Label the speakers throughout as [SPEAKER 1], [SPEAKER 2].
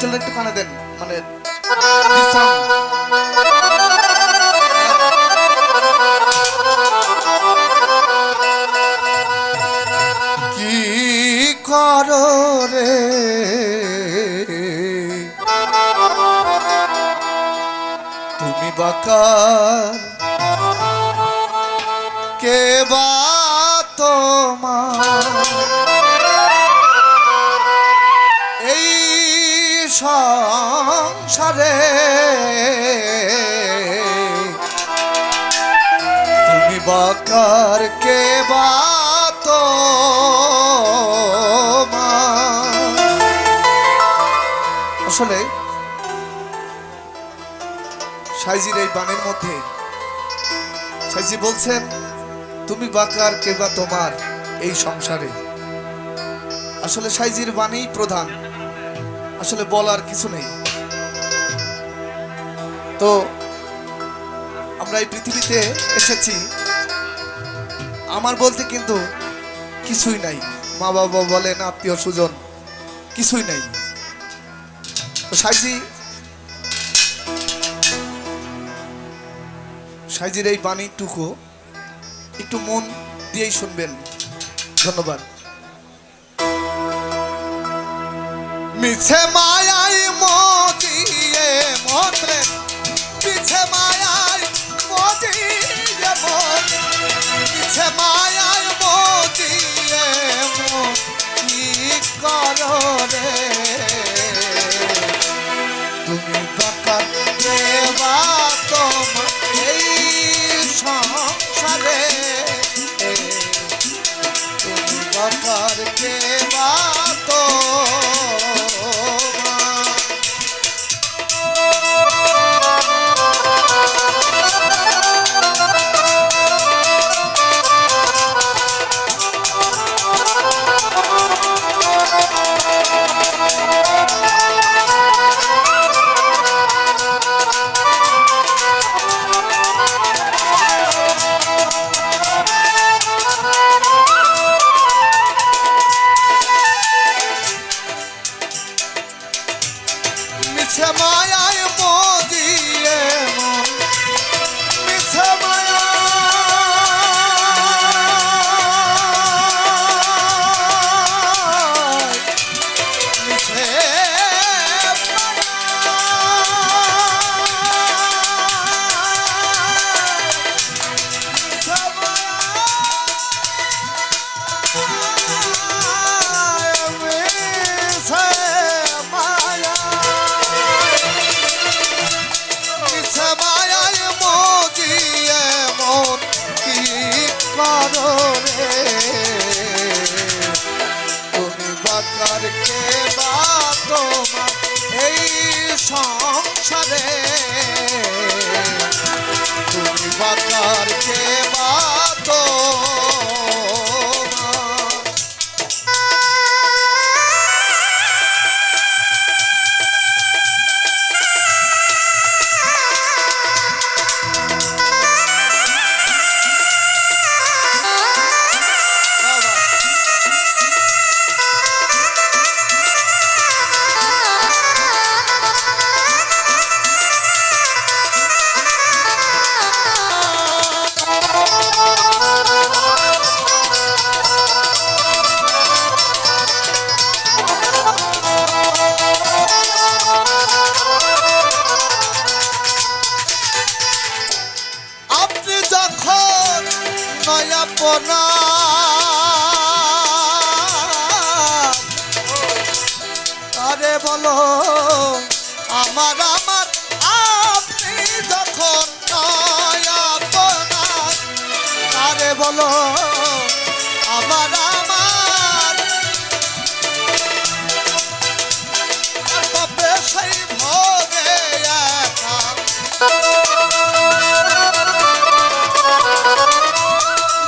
[SPEAKER 1] স্কেলটা একটু কানে দেন মানে। কি করো তুমি বাকার কে বা তোমার সংসারে। তুমি বাকার কে বা তোমার? আসলে সাইজির এই বানের মধ্যে সাইজি বলছেন, তুমি বাকার কে বা তোমার এই সংসারে? আসলে সাইজির বাণী প্রধান। আসলে বলার কিছু নেই। তো, আমরা এই পৃথিবীতে এসেছি। আমার বলতে কিন্তু কিছুই নাই। মা বাবা বলেন, আত্মীয় সুজন কিছুই নাই। তো সাইজি, সাইজির এই বাণীটুকু একটু মন দিয়েই শুনবেন। ধন্যবাদ। মিছে মায়াই মজিয়ে মন্ত্রে মিছে মায়াই মজিয়ে মন মিছে মায়াই মজিয়ে মন কি করো রে? তোমার বলো, আমার আমার। তবে সেই ভোগে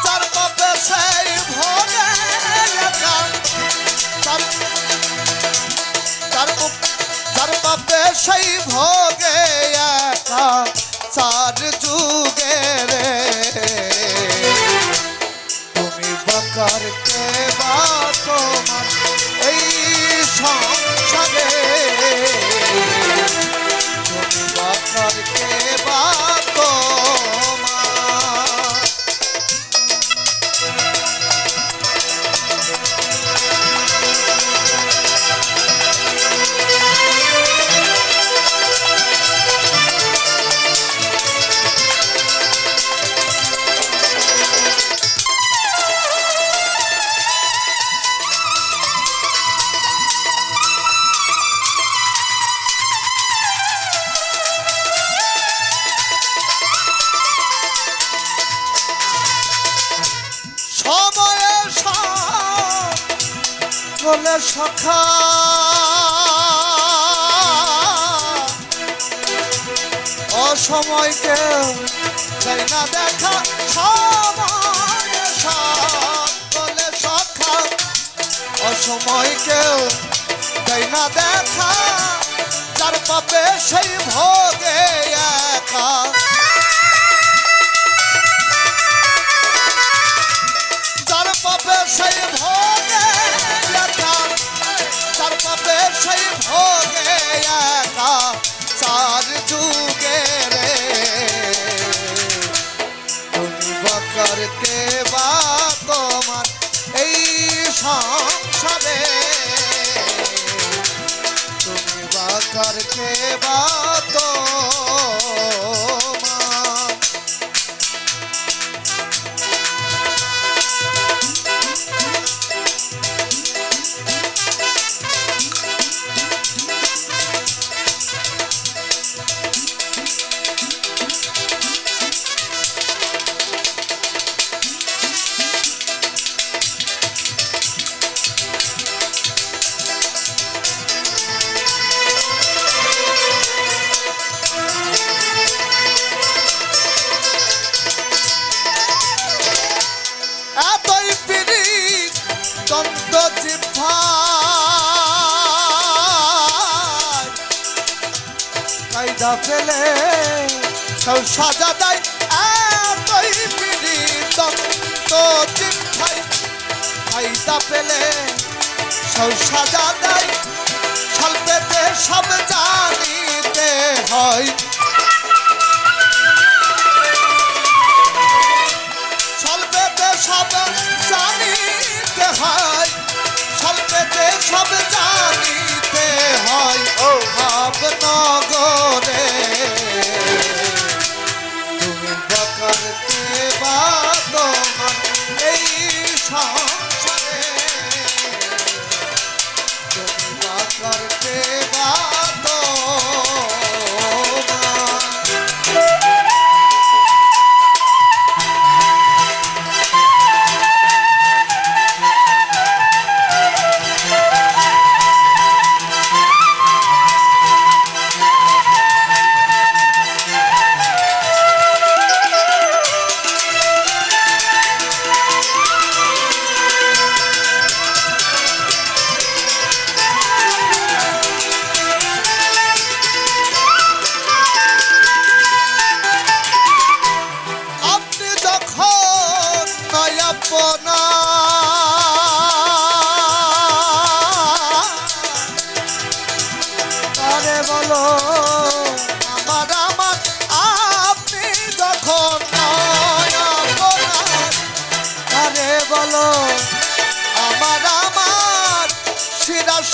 [SPEAKER 1] যার কবে সেই ভোগে যার কবে সেই ভোগে চার যুগে রে তুমি বাকার কে বা তোমার এই সংসারে। তুমি বা তোমার সখা। অসময় কেউ চাই না দেখা, সময়ে বলে সখা। অসময় কেউ চাই না দেখা, যার পাপে সেই ভোগে একা। যার পাপে বকর কায়দা ফেলে সব সাজা দেয় এতই পিড়ি তো চিঠাই ফাইদা ফেলে সব সাজা দেয় সব জানিতে হয়। ভাবনগরে তুমি বকরতে বা তোমার এই সংসারে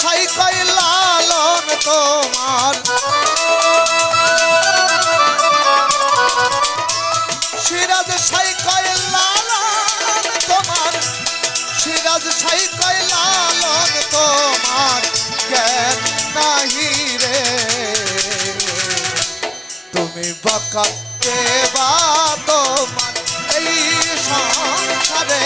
[SPEAKER 1] সাই কই লালন তোমার। সিরাজ সাই কয় লালন তোমার সিরাজ সাই কয় লালন তোমার। জ্ঞান নাহি রে? তুমি বাকা দেবা তোমার এই সংসারে।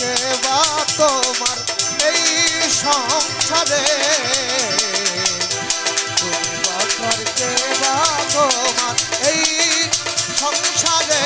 [SPEAKER 1] সেবা তোমার এই সংসারে। তোমার সেবা তোমার এই সংসারে।